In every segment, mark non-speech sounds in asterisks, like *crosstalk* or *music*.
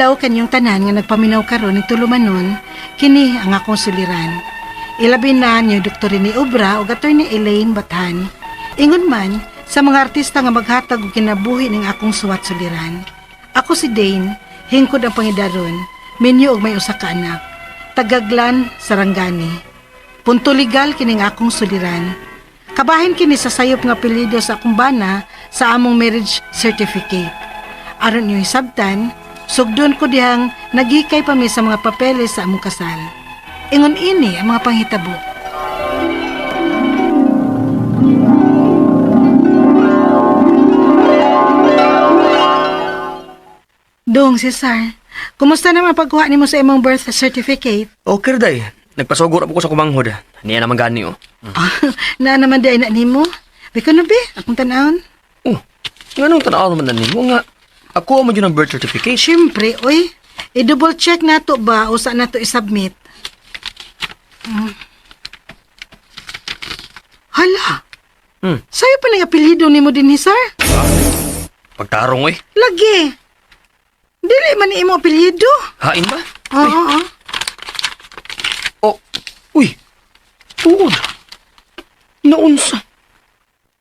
adlaw kanyang tanan nga nagpaminaw karon ni tulumanon, kini ang akong suliran. Ilabi na niyo Dr. ni Obra o gatoy ni Elaine Bathan. Ingon man sa mga artista nga maghatag og kinabuhi ning akong suwat suliran. Ako si Dane, hingkod ang pangidaron, minyo og may usa ka anak. Tagaglan, Sarangani. Punto legal kining akong suliran. Kabahin kini sa sayop nga apelyido sa akong bana sa among marriage certificate. Aron niyo hisabtan, sugdon ko dihang nagikay pa mi sa mga papeles sa among kasal. Ingon ini ang mga panghitabo. Dong, Cesar, kumusta naman pagkuha nimo sa imong birth certificate? Okay, day. Nagpasugor ako ko sa kumanghod. Niya naman gani, oh. Ah, *laughs* na naman di na nimo. Biko na be, akong tanawon. Oh, nga nung tanaw naman na nimo nga. Ako mo yun ang birth certificate. Siyempre, oy. I-double check na to ba o saan na to i-submit? Hmm. Hala, Hmm, sa'yo pa ng apelido ni mo din ni sir? pagtarong, eh. Lagi. Dili man ni imo apelido. Hain ba? Oo, oo. Oh, uy. Tuod. Naunsa.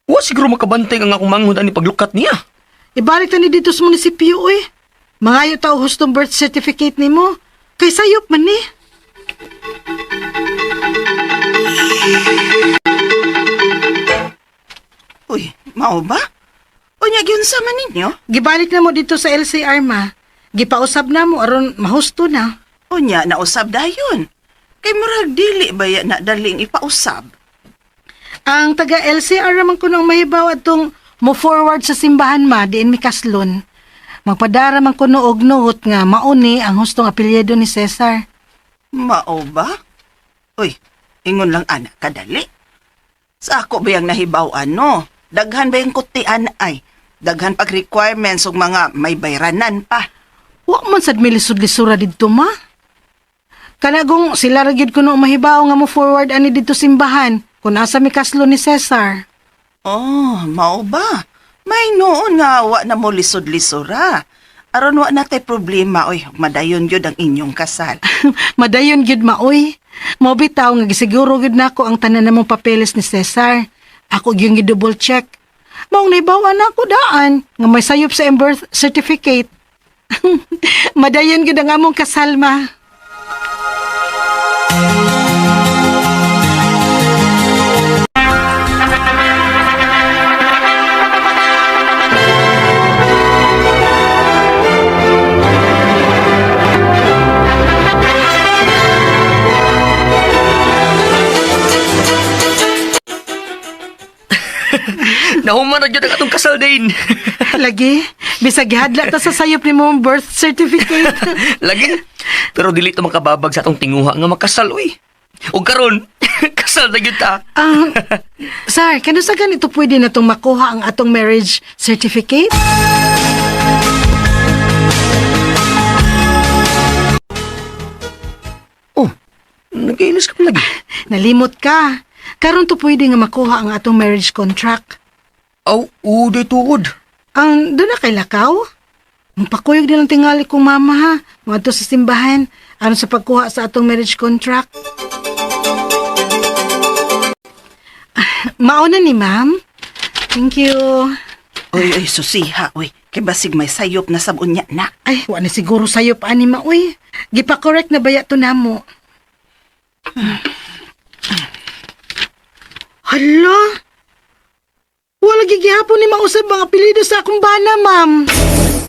Wa siguro makabantay ang akong manghod ani paglukat niya. Ibalik ta ni dito sa munisipyo, oy. Mangayo ta og hustong birth certificate nimo. Kay sayop man ni. Uy, mao ba? Unya gyud sa man ninyo? Gibalik na mo dito sa LCR ma. Gipausab na mo aron mahusto na. Unya nausab dayon. Kay murag dili ba ya na daling ipausab? Ang taga LCR naman ko nang mahibaw atong mo forward sa simbahan ma diin mi kaslon. Magpadara man kuno og note nga mauni ang hustong apelyido ni Cesar. Mao ba? Uy, ingon lang anak kadali. Sa ako ba yung nahibaw ano? Daghan ba yung kutian ay? Daghan pag requirements ug mga may bayranan pa. Wa man sad milisod-lisura didto ma. Kanagong sila ra gyud kuno mahibaw nga mo forward ani didto simbahan kung asa mi kaslon ni Cesar. Oh, mao ba? May noon nga wa na mo lisod-lisura. Aron wa na tay problema, oy, madayon gyud ang inyong kasal. *laughs* Madayon gyud maoy. Mo bitaw nga gisiguro gyud nako ang tanan namong papeles ni Cesar. Ako gyud gi-double check. Maong naibawa na ako daan nga may sayop sa birth certificate. *laughs* Madayon gyud ang among kasalma. Nahuman na dyan ang atong kasal din. *laughs* Lagi, bisag gihadla ta sa sayop ni mong birth certificate. *laughs* Lagi. Pero dili to makababag sa atong tinguha nga makasal, uy. O karon, *laughs* kasal na yun ta. Ah, sir, kano sa ganito pwede na itong makuha ang atong marriage certificate? Oh, nag-iilis ka pa lagi. Nalimot ka. Karon to pwede nga makuha ang atong marriage contract. Aw, uday tuod. Ang doon na kay Lakaw? Magpakuyog din ang tingali kong mama ha. Mga to sa simbahan. Ano sa pagkuha sa atong marriage contract? Ah, Mauna ni ma'am. Thank you. Uy, uy, susiha, uy. Kay basig may sayop na sabon niya na. Ay, wala siguro sa'yo pa ni Maoy. Gipa-correct na baya to namo. Hala? Wala gigihapon ni mausab ang apelido sa akong bana, ma'am.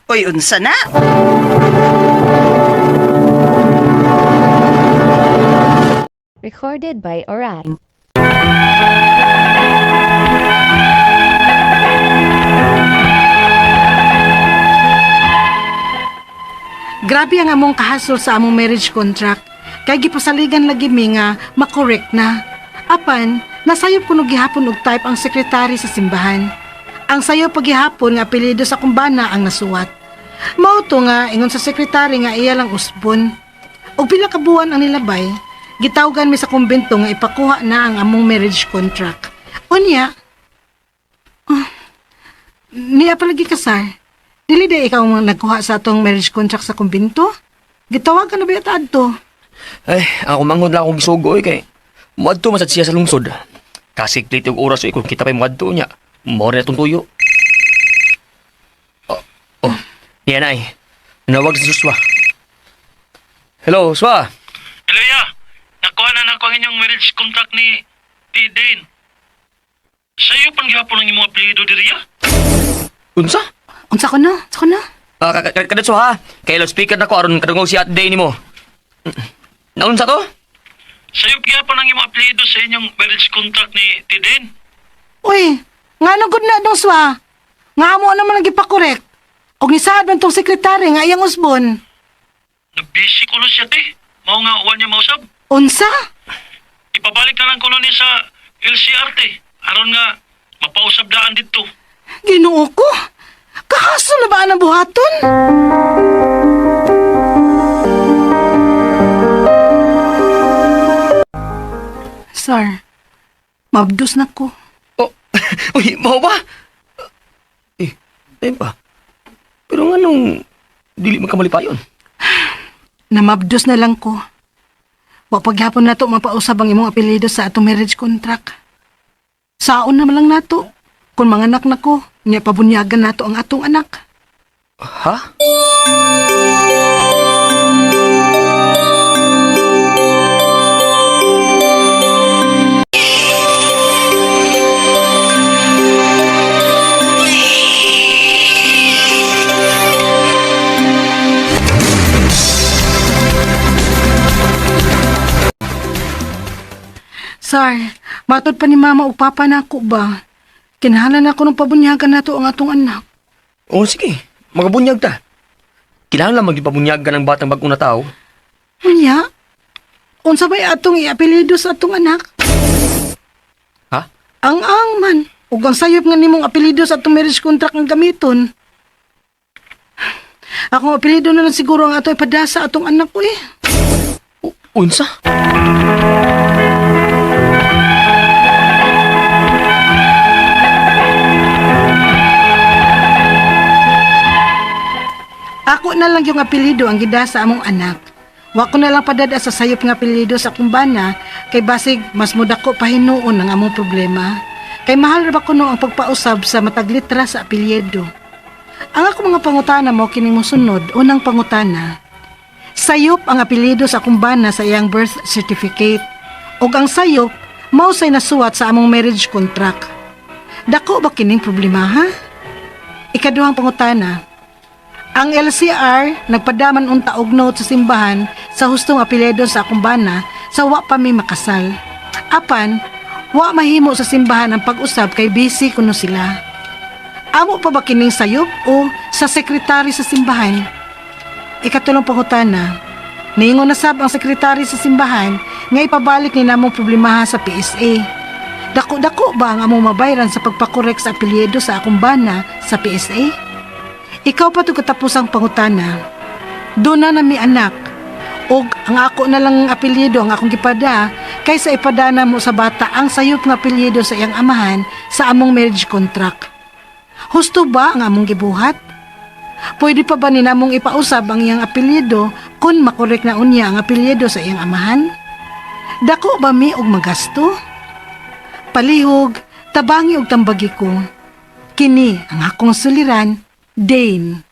Uy, unsa na? Recorded by Orat. Grabe ang among kahasol sa among marriage contract. Kay gipasaligan lagi mi nga makorek na. Apan, nasayop ko gihapon og type ang sekretary sa simbahan. Ang sayo paghihapon nga apelyido sa kumbana ang nasuwat. Mao to nga ingon sa sekretary nga iya lang usbon. Og pila ka buwan ang nilabay, gitawgan mi sa kumbento nga ipakuha na ang among marriage contract. Unya, oh, niya palagi kasar. Dili day ikaw ang nagkuha sa atong marriage contract sa kumbinto? Gitawag ka na ba yata adto? Ay, ako manghod lang akong gisugo eh, kay muadto masad siya sa lungsod. Kasiklit yung oras eh, kung kita pa yung muadto niya. Mawari na itong tuyo. Oh, oh, yan ay. Nawag si Suswa. Hello, Swa. Hello, ya. Nakuha na nako ang inyong marriage contract ni T. Dane. Sa'yo pang gihapon ang imong apelido diri, ya? Unsa? Unsa ko no? Unsa ko no? Ah, ka- ka- kadto ha. Kay loudspeaker na ko aron kadungog si at day nimo. Naunsa to? Sa'yo gihapon ang imong apelido sa inyong marriage contract ni T. Dane. Uy, nga nang good na dong swa. Nga mo naman nagipakorek. Og nisaad man tong sekretary nga iyang usbon. Nabisi ko na siya, te. Mao nga uwan niya mausab. Unsa? Ipabalik na lang ko na ni sa LCR, te. Aron nga mapausab daan dito. Ginoo ko. Kahaso na ba ang buhaton? Sir, mabdos na ko. Oh, *laughs* uy, mau ba? Eh, ayun pa. Pero nga nung dili man kamali pa yun. *sighs* Namabdos na lang ko. Wa paghapon nato mapausab ang imong apelyido sa atong marriage contract. Saon na lang nato. Kung mga anak na ko, niya pabunyagan nato ang atong anak. Ha? Sir, matod pa ni mama ug papa na ako ba? Kinahanglan ako ng pabunyagan nato ang atong anak. Oh, sige. Magabunyag ta. Kailangan lang magipabunyagan ng batang bagong na tao. Unya? Unsa bay atong iapelyido sa atong anak? Ha? Ang ang man. Ug ang sayop nga nimong apelyido sa atong marriage contract ang gamiton. Akong apelyido na lang siguro ang ato ipadasa atong anak ko eh. U- unsa? Ako na lang yung apelyido ang gidasa among anak. Wa ko na lang padada sa sayop nga apelyido sa akong bana kay basig mas mudako pa hinuon ang among problema. Kay mahal ra ba kuno ang pagpausab sa matag litra sa apelyido. Ang ako mga pangutana mo kining mosunod, unang pangutana. Sayop ang apelyido sa akong bana sa iyang birth certificate. ug ang sayop mao say nasuwat sa among marriage contract. Dako ba kining problema ha? Ikaduhang pangutana. Ang LCR nagpadaman unta og note sa simbahan sa hustong apelyido sa akong bana sa wa pa mi makasal. Apan, wa mahimo sa simbahan ang pag-usab kay busy kuno sila. Amo pa ba kining sayop o sa sekretary sa simbahan? Ikatulong pangutana. Niingon na sab ang sekretary sa simbahan nga ipabalik ni namong problemaha sa PSA. Dako-dako ba ang among mabayran sa pagpakorek sa apelyido sa akong bana sa PSA? Ikaw pa ito katapusang pangutana. Doon na na mi anak. Og ang ako na lang ang apelyido ang akong gipada kaysa ipadana mo sa bata ang sayop nga apelyido sa iyang amahan sa among marriage contract. Husto ba ang among gibuhat? Pwede pa ba ni namong ipausab ang iyang apelyido kung makorek na unya ang apelyido sa iyang amahan? Dako ba mi og magasto? Palihog, tabangi og tambagi ko. Kini ang akong suliran, Dane.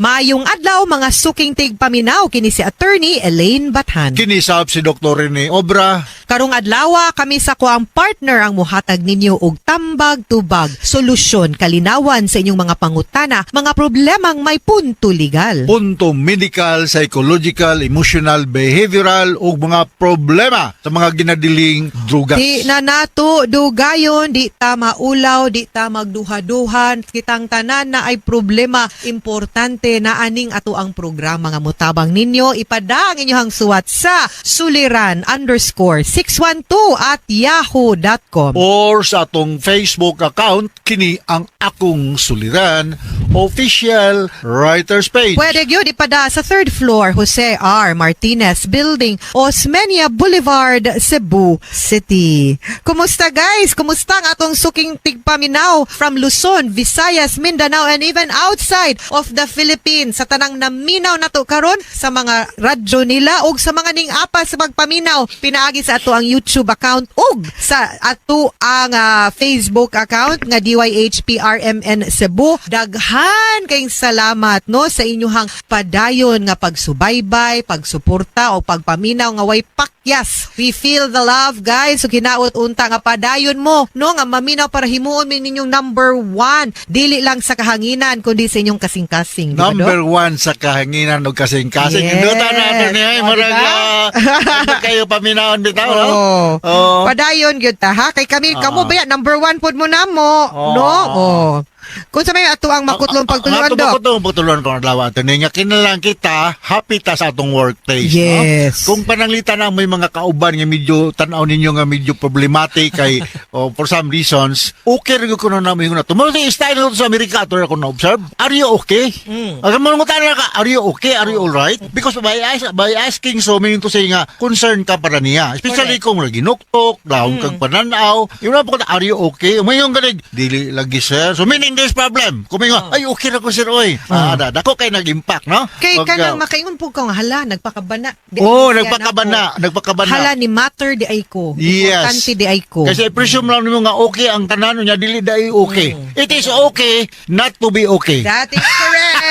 Maayong adlaw mga suking tigpaminaw kini si attorney Elaine Bathan. Kinisab si Dr. Rene Obra. Karong adlaw kami sa kuang partner ang muhatag ninyo og tambag tubag, solusyon, kalinawan sa inyong mga pangutana, mga problemang may punto legal. Punto medical, psychological, emotional, behavioral ug mga problema sa mga ginadiling drugas. Di na nato dugayon, di ta maulaw, di ta magduha-duhan, kitang tanan na ay problema. Importante importante na aning ato ang programa nga mutabang ninyo ipada ang inyong suwat sa suliran underscore 612 at yahoo.com. Or sa atong Facebook account, kini ang akong suliran, official writer's page. Pwede yun ipada sa third floor Jose R. Martinez Building, Osmeña Boulevard, Cebu City. Kumusta guys? Kumusta ang atong suking tigpaminaw from Luzon, Visayas, Mindanao, and even outside of the Philippines sa tanang naminaw na to karon sa mga radyo nila ug sa mga ning apa sa pagpaminaw pinaagi sa ato ang YouTube account ug sa ato ang ah, Facebook account nga DYHPRMN Cebu. Daghan kayong salamat no sa inyuhang padayon nga pagsubaybay, pagsuporta o pagpaminaw nga way pakyas. We feel the love guys. So kinaot unta nga padayon mo no nga maminaw para himuon mi ninyong number one. Dili lang sa kahanginan kundi sa inyong kasing-kasing. Number one sa kahanginan o kasing-kasing. Yes. Indutan natin niya. O, Marag, diba? ano *laughs* kayo paminaon bitaw, no? Oh. Oo. Padayon gyud ta ha kay kami kamo Ah. ba yan? number one pod mo na mo Oo. no oh kung sa may ato ang makutlong pagtuluan Ato dok makutulong pagtuluan ko ng lawa. Ito niya, kinalang kita, happy ta sa atong workplace. Yes. No? Kung pananglita na may mga kauban nga medyo, tanaw ninyo nga medyo problematic kay, *laughs* oh, for some reasons, okay rin ko na namin yung na. Tumulong yung style nito sa Amerika, ito ako na-observe. Are you okay? Mm. Alam mo nung tanong ka, are you okay? Are you alright? Because by, as- by asking so, meaning to say nga, concern ka para niya. Especially kung ginuktok, lahong Mm. kang pananaw. Yung na po, are you okay? May yung ganig, dili lagi sir. So meaning there's problem. May nga, ay okay na ko sir, oy. Ah, da, dako kay nag-impact, no? kay Wag, kanang ah, makaingon po kang hala nagpakabana Di Oo, ay siya nagpakabana, nagpakabana. hala ni matter di ay ko Yes. importante di ay ko Kasi presume lang nimo nga okay ang tanan niya dili dai okay. It is okay not to be okay. that is correct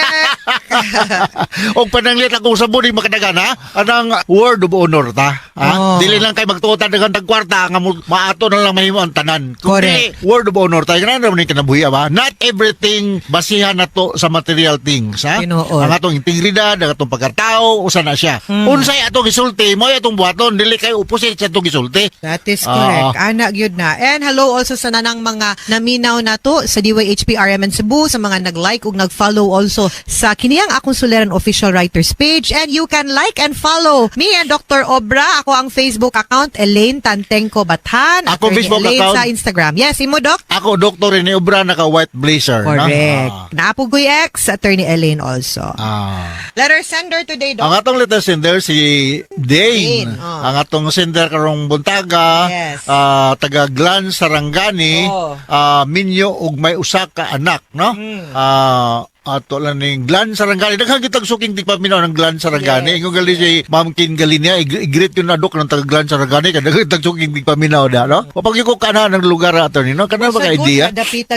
og pananglit ako sa budi makadagan ha anang word of honor ta ha Oh. dili lang kay magtuotan dagan tag kwarta nga maato na lang mahimo ang tanan Kung Correct. di, word of honor ta kana naman ni kinabuhi ba not everything basihan nato sa material things ha Tinuod. ang atong integridad ang atong pagkatao usa na siya Hmm. unsay atong gisulti mo atong buhaton dili kay opposite sa atong gisulti That is correct. Ah. Anak yun na. And hello also sa nanang mga naminaw na to sa DYHP RMN Cebu, sa mga nag-like ug nag-follow also sa kiniyang akong suliran official writers page. And you can like and follow me and Dr. Obra. Ako ang Facebook account, Elaine Tantengco Bathan. Ako Facebook Elaine account. sa Instagram. Yes, imo, Doc? ako doktor ni Obra naka white blazer? Correct. Ah. Naapugoy X, Attorney Elaine also. Ah. Letter sender today, Doc. Ang atong letter sender si Dane. Dane, oh. Ang atong sender karong buntaga, Yes. ah, taga Glan Sarangani, Oh. ah, minyo ug may usa ka anak, no? Hmm. Ah, ato lang ning Glan Sarangani. Daghang kitag suking tigpaminaw ng Glan Sarangani. Yes. Ingon gali si Ma'am Kin Galinia, i-greet yun na dok ng taga Glan Sarangani. Kada kitag suking tigpaminaw da, no? Kapag yung kana ng lugar ato ni, no? Kana ba ka idea?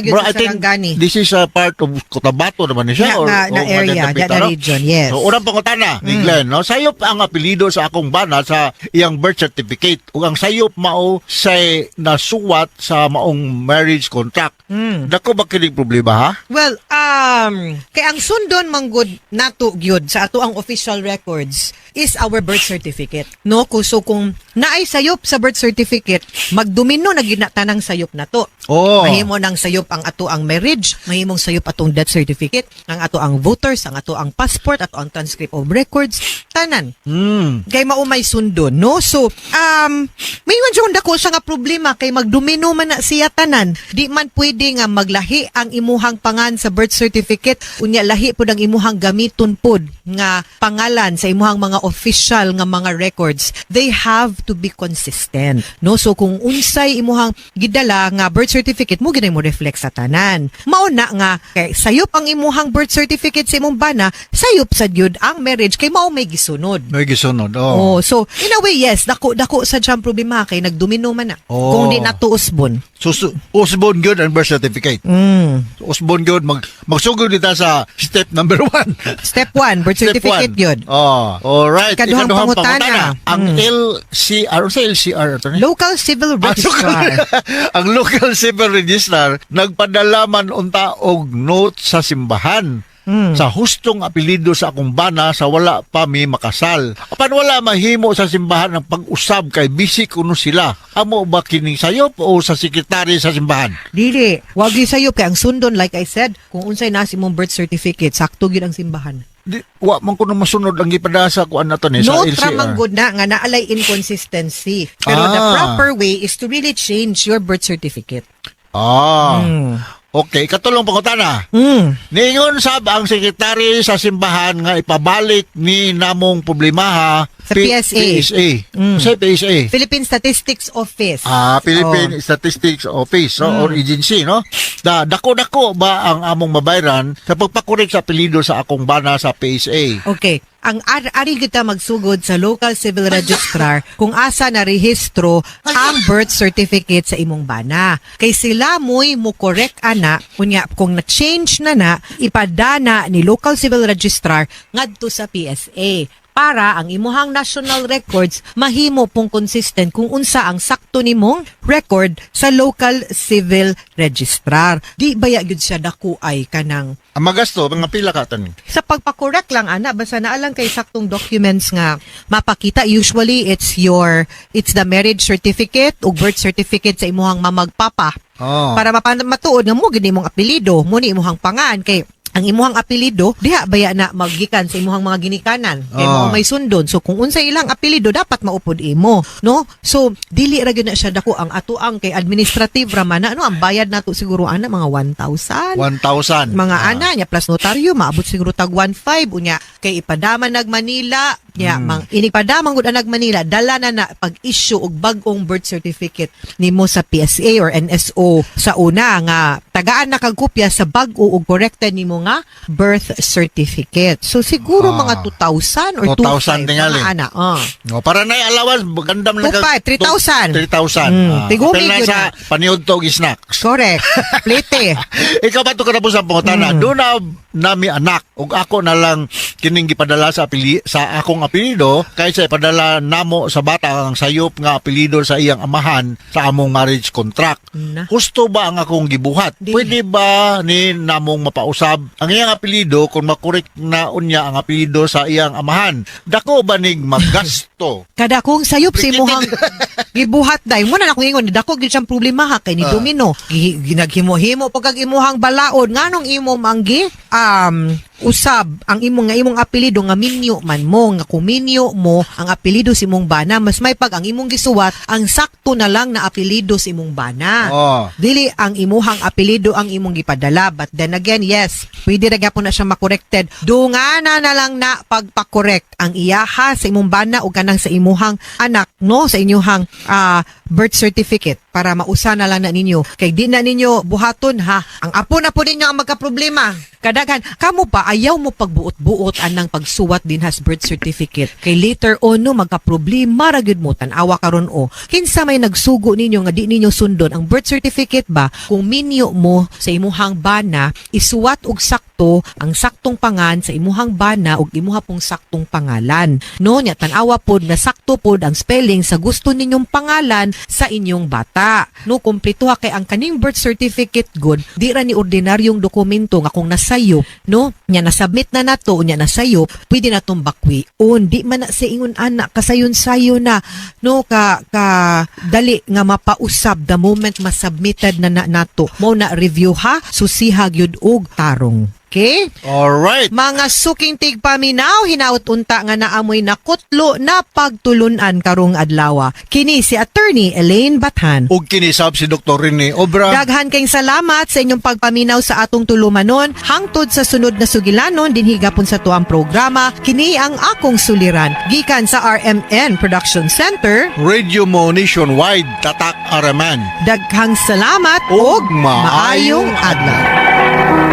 Bro, I think. This is a part of Cotabato naman ni siya. Na- or, na- na area, na no? region, yes. So, unang pangutana ni Glenn, no? Sayop ang apelido sa akong bana sa iyang birth certificate. Ug ang sayop mao say nasuwat sa maong marriage contract. Mm. Dako ba kining problema ha? Well, um, kay ang sundon manggod nato gyud sa ato ang official records is our birth certificate. No, kuso kung naay sayop sa birth certificate, magdomino na gyud na tanang sayop nato. Oh. Mahimo nang sayop ang ato ang marriage, mahimong sayop atong death certificate, ang ato ang voters, ang ato ang passport, ato ang transcript of records, tanan. Hmm. Kay maumay sundon, no? So, um, may man dako siya nga problema kay magdomino man na siya tanan. Di man pwede nga maglahi ang imuhang pangan sa birth certificate unya lahi pud ang imuhang gamiton pud nga pangalan sa imuhang mga official nga mga records. They have to be consistent, no? So kung unsay imuhang gidala nga birth certificate mo ginay mo reflect sa tanan. Mao na nga kay sayop ang imuhang birth certificate sa imong bana, sayop sa gyud ang marriage kay mao may gisunod. May gisunod. Oh. Oh, so in a way yes, dako dako sa jam problema kay nagdomino man na. Oh. Kung di natuusbon. So, su- usbon gyud ang birth certificate. Mm. Usbon gyud mag magsugod dita sa step number *laughs* one. Step 1, birth Step certificate one. yun. Oh, all right. Ikaduhang pangutana. Ang Mm. LCR, ano sa LCR ito? Local Civil Ang Registrar. *laughs* ang local civil registrar nagpadala man unta og note sa simbahan Mm. sa hustong apelido sa akong bana sa wala pa mi makasal. Apan wala mahimo sa simbahan ng pag-usab kay bisik kuno sila. Amo ba kining sayop o sa sekretary sa simbahan? Dili, wag gyud sayo kay ang sundon like I said, kung unsay na si mong birth certificate, sakto gyud ang simbahan. Di, wa man ko na masunod ang gipadasa ko ano to ni sa No LCR. tramang good na nga naalay inconsistency. Pero the Ah. proper way is to really change your birth certificate. Ah. Okay, katulong pangutana. Mm. Ningon sab ang sekretary sa simbahan nga ipabalik ni namong problemaha Sa PSA. PSA. Mm. Sa PSA. Philippine Statistics Office. Ah, Philippine Oh. Statistics Office no, Mm. or agency, no? Da, dako-dako ba ang among mabayran sa pagpakorek sa apelyido sa akong bana sa PSA? Okay. Ang ar ari kita magsugod sa local civil registrar *laughs* kung asa na rehistro ang birth certificate sa imong bana. Kay sila mo'y mo correct ana kunya kung na-change na na ipadana ni local civil registrar ngadto sa PSA para ang imuhang national records mahimo pong consistent kung unsa ang sakto nimong record sa local civil registrar. Di baya gyud siya dako ay kanang Ang magasto, mga pila ka tan. sa pagpakorek lang ana basta na lang kay saktong documents nga mapakita usually it's your it's the marriage certificate o birth certificate sa imuhang mamagpapa Oh. para mapa- matuod nga mo gini imong apelyido mo ni imuhang pangan kay ang imuhang apelyido diha baya na maggikan sa imuhang mga ginikanan. Kay Ah. mo may sundon. So kung unsa ilang apelyido dapat maupod imo no? So dili ra gyud na siya dako ang atuang kay administrative ra man na, ano ang bayad nato siguro ana mga 1,000 1,000. mga Ah. ana nya plus notaryo maabot siguro tag 1.5 unya kay ipadama nag Manila nya Hmm. mang inipadama gud ang nag Manila dala na na pag issue og bag-ong birth certificate nimo sa PSA or NSO sa una nga tagaan na kag kopya sa bag-o ug corrected nimo nga birth certificate so siguro Ah. mga 2,000 or 2,000 2,000 tingali. ana ah. No, para na allowance, gandam na 2,500, 3,000. 3,000. Mm, Ah, tigumi yun sa paniod to og snacks. correct plete *laughs* Ikaw ba ito katapos ang pangutana? Mm. Doon na nami anak ug ako na lang kining gipadala sa apeli sa akong apelyido kaysa ipadala namo sa bata ang sayop nga apelyido sa iyang amahan sa among marriage contract. Na. Gusto ba ang akong gibuhat? Di. Pwede ba ni namong mapausab ang iyang apelyido kung makorek na unya ang apelyido sa iyang amahan? Dako ba ning magasto? *laughs* kada kong sayop si imuhang *laughs* gibuhat day mo na akong ingon dako gid siyang problema ha kay ni Ah. domino Gi- ginaghimo-himo pag kag imuhang balaod nganong imo manggi um usab ang imong nga imong apelyido nga minyo man mo nga kuminyo mo ang apelyido si imong bana mas may pag ang imong gisuwat ang sakto na lang na apelyido si imong bana Oh. Dili ang imuhang apelido ang imong gipadala. But then again, yes, pwede ra gyapon na siya makorrekted. Dungana na lang na pagpakorek ang iyaha sa imong bana o kanang sa imuhang anak, no? Sa inyuhang ah, birth certificate para mausa na lang na ninyo. Kay di na ninyo buhaton ha. Ang apo na po ninyo ang magkaproblema. Kadaghan, kamo pa ayaw mo pagbuot-buot anang pagsuwat din has birth certificate. Kay later on no magkaproblema ra gyud mo tan-awa karon o. Kinsa may nagsugo ninyo nga di ninyo sundon ang birth certificate ba kung minyo mo sa imuhang bana isuwat og sakto ang saktong pangan sa imuhang bana ug imuha pong saktong pangalan. No nya tan-awa pod na sakto pod ang spelling sa gusto ninyong pangalan sa inyong bata. No kumpleto ha kay ang kaning birth certificate good di ra ni ordinaryong dokumento nga kung nasayop no nya nasubmit na nato nya nasayop pwede na tong bakwion di man na sa ingon ana kasayon sayo na. No ka ka dali nga mapausab the moment masubmitted na na nato. Mo na review ha susiha gyud og tarong okay All right. mga suking tigpaminaw, hinaut unta nga naamoy nakutlo na pagtulunan karong adlawa. Kini si attorney Elaine Bathan. Ug kinisab si Dr. Rene Obra. Daghan kayong salamat sa inyong pagpaminaw sa atong tulumanon. Hangtod sa sunod na sugilanon, dinhigapon sa tuang programa, kini ang akong suliran. Gikan sa RMN Production Center, Radio Mo Nationwide, Tatak Araman. daghang salamat Ug maayong adlaw.